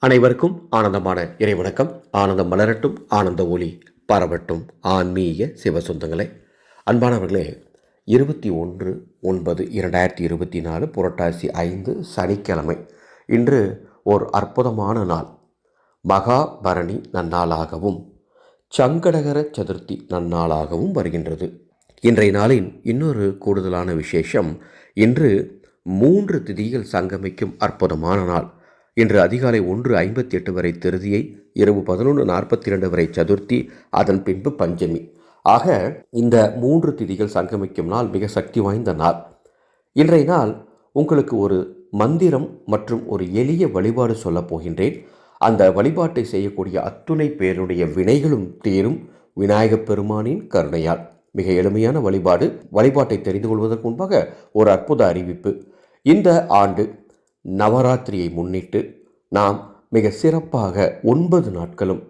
அனைவருக்கும் ஆனந்தமான இறைவணக்கம். ஆனந்தம் மலரட்டும் ஆனந்த ஒளி பரவட்டும். ஆன்மீக சிவசொந்தங்களே அன்பானவர்களே இருபத்தி ஒன்று ஒன்பது இரண்டாயிரத்தி இருபத்தி நாலு புரட்டாசி ஐந்து சனிக்கிழமை. இன்று ஒரு அற்புதமான நாள். மகாபரணி நன்னாளாகவும் சங்கடகர சதுர்த்தி நன்னாளாகவும் வருகின்றது. இன்றைய நாளின் இன்னொரு கூடுதலான விசேஷம் இன்று மூன்று திதிகள் சங்கமிக்கும் அற்புதமான நாள். இன்று அதிகாலை ஒன்று ஐம்பத்தி எட்டு வரை திருதியை இரவு பதினொன்று நாற்பத்தி இரண்டு வரை சதுர்த்தி அதன் பின்பு பஞ்சமி. ஆக இந்த மூன்று திதிகள் சங்கமிக்கும் நாள் மிக சக்தி வாய்ந்த நாள். இன்றைய நாள் உங்களுக்கு ஒரு மந்திரம் மற்றும் ஒரு எளிய வழிபாடு சொல்லப் போகின்றேன். அந்த வழிபாட்டை செய்யக்கூடிய அத்துணை பேருடைய வினைகளும் தீரும் விநாயகப் பெருமானின் கருணையால். மிக எளிமையான வழிபாடு. வழிபாட்டை தெரிந்து கொள்வதற்கு முன்பாக ஒரு அற்புத அறிவிப்பு. இந்த ஆண்டு நவராத்திரியை முன்னிட்டு நாம் மிக சிறப்பாக ஒன்பது நாட்களும்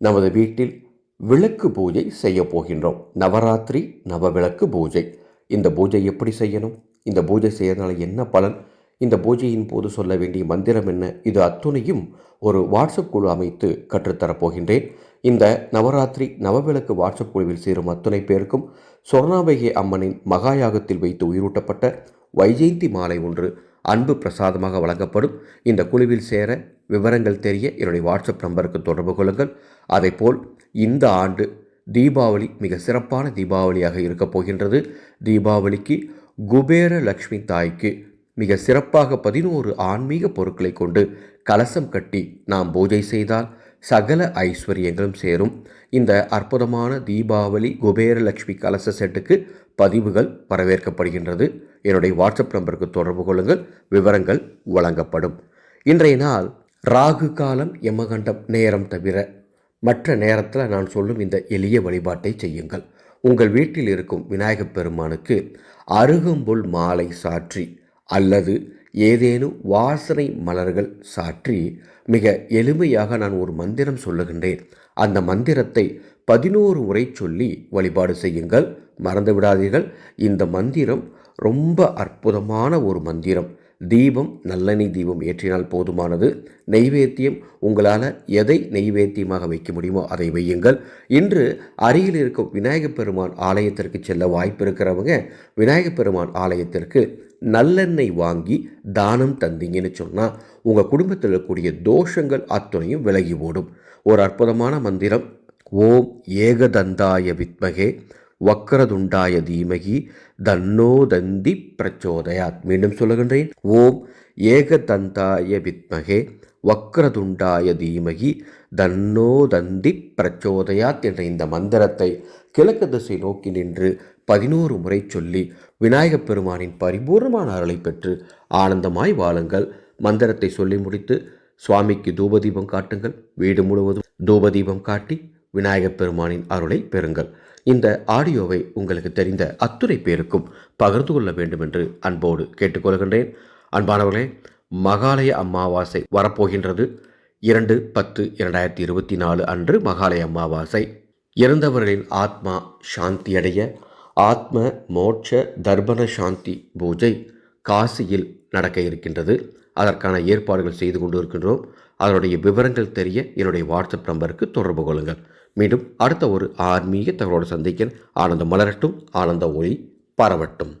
நமது வீட்டில் விளக்கு பூஜை செய்ய போகின்றோம். நவராத்திரி நவவிளக்கு பூஜை. இந்த பூஜை எப்படி செய்யணும்? இந்த பூஜை செய்யறதுனால என்ன பலன்? இந்த பூஜையின் போது சொல்ல வேண்டிய மந்திரம் என்ன? இது அத்துணையும் ஒரு வாட்ஸ்அப் குழு அமைத்து கற்றுத்தரப்போகின்றேன் இந்த நவராத்திரி நவவிளக்கு வாட்ஸ்அப் குழுவில் சேரும் அத்துணை பேருக்கும் சொர்ணாபகி அம்மனின் மகாயாகத்தில் வைத்து உயிரூட்டப்பட்ட வைஜெயந்தி மாலை ஒன்று அன்பு பிரசாதமாக வழங்கப்படும். இந்த குழுவில் சேர விவரங்கள் தெரிய என்னுடைய வாட்ஸ்அப் நம்பருக்கு தொடர்பு கொள்ளுங்கள். அதேபோல் இந்த ஆண்டு தீபாவளி மிக சிறப்பான தீபாவளியாக இருக்கப் போகின்றது. தீபாவளிக்கு குபேர லக்ஷ்மி தாய்க்கு மிக சிறப்பாக பதினோரு ஆன்மீக பொருட்களை கொண்டு கலசம் கட்டி நாம் பூஜை செய்தால் சகல ஐஸ்வர்யங்களும் சேரும். இந்த அற்புதமான தீபாவளி குபேரலட்சுமி கலச செட்டுக்கு பதிவுகள் வரவேற்கப்படுகின்றது. என்னுடைய வாட்ஸ்அப் நம்பருக்கு தொடர்பு கொள்ளுங்கள். விவரங்கள் வழங்கப்படும். இன்றைய நாள் ராகு காலம் யமகண்டம் நேரம் தவிர மற்ற நேரத்தில் நான் சொல்லும் இந்த எளிய வழிபாட்டை செய்யுங்கள். உங்கள் வீட்டில் இருக்கும் விநாயகப் பெருமானுக்கு அருகம்புல் மாலை சாற்றி அல்லது ஏதேனும் வாசனை மலர்கள் சாற்றி மிக எளிமையாக நான் ஒரு மந்திரம் சொல்லுகின்றேன். அந்த மந்திரத்தை பதினோரு முறை சொல்லி வழிபாடு செய்யுங்கள். மறந்து விடாதீர்கள் இந்த மந்திரம் ரொம்ப அற்புதமான ஒரு மந்திரம். தீபம் நல்லெண்ணெய் தீபம் ஏற்றினால் போதுமானது. நெய்வேத்தியம் உங்களால் எதை நெய்வேத்தியமாக வைக்க முடியுமோ அதை வையுங்கள். இன்று அருகில் இருக்கும் விநாயகப் பெருமான் ஆலயத்திற்கு செல்ல வாய்ப்பு இருக்கிறவங்க விநாயகப் பெருமான் ஆலயத்திற்கு நல்லெண்ணெய் வாங்கி தானம் தந்தீங்கன்னு சொன்னால் உங்கள் குடும்பத்தில் இருக்கக்கூடிய தோஷங்கள் அத்துணையும் விலகி ஓடும். ஒரு அற்புதமான மந்திரம். ஓம் ஏகதந்தாய வித்மகே. வக்கரதுண்டாய தீமகி தன்னோ தந்தி பிரச்சோதயாத். மீண்டும் சொல்லுகின்றேன். ஓம் ஏகதந்தாய வித்மகே வக்கரதுண்டாய தீமகி தன்னோ தந்தி பிரச்சோதயாத் என்ற இந்த மந்திரத்தை கிழக்கு திசை நோக்கி நின்று பதினோரு முறை சொல்லி விநாயகப் பெருமானின் பரிபூர்ணமான அருளை பெற்று ஆனந்தமாய் வாழுங்கள். மந்திரத்தை சொல்லி முடித்து சுவாமிக்கு தூபதீபம் காட்டுங்கள். வீடு முழுவதும் தூபதீபம் காட்டி விநாயகப் பெருமானின் அருளை பெறுங்கள். இந்த ஆடியோவை உங்களுக்கு தெரிந்த அத்துறை பேருக்கும் பகிர்ந்து கொள்ள வேண்டும் என்று அன்போடு கேட்டுக்கொள்கின்றேன். அன்பானவர்களே மகாலய அமாவாசை வரப்போகின்றது. இரண்டு பத்து இரண்டாயிரத்தி இருபத்தி நாலு அன்று மகாலய அமாவாசை. இறந்தவர்களின் ஆத்மா சாந்தியடைய ஆத்ம மோட்ச தர்பண சாந்தி பூஜை காசியில் நடக்க இருக்கின்றது. அதற்கான ஏற்பாடுகள் செய்து கொண்டு இருக்கின்றோம் அதனுடைய விவரங்கள் தெரிய என்னுடைய வாட்ஸ்அப் நம்பருக்கு தொடர்பு கொள்ளுங்கள். மீண்டும் அடுத்த ஒரு ஆன்மீக தகவலோடு சந்திக்க ஆனந்தம் மலரட்டும் ஆனந்த ஒளி பரவட்டும்.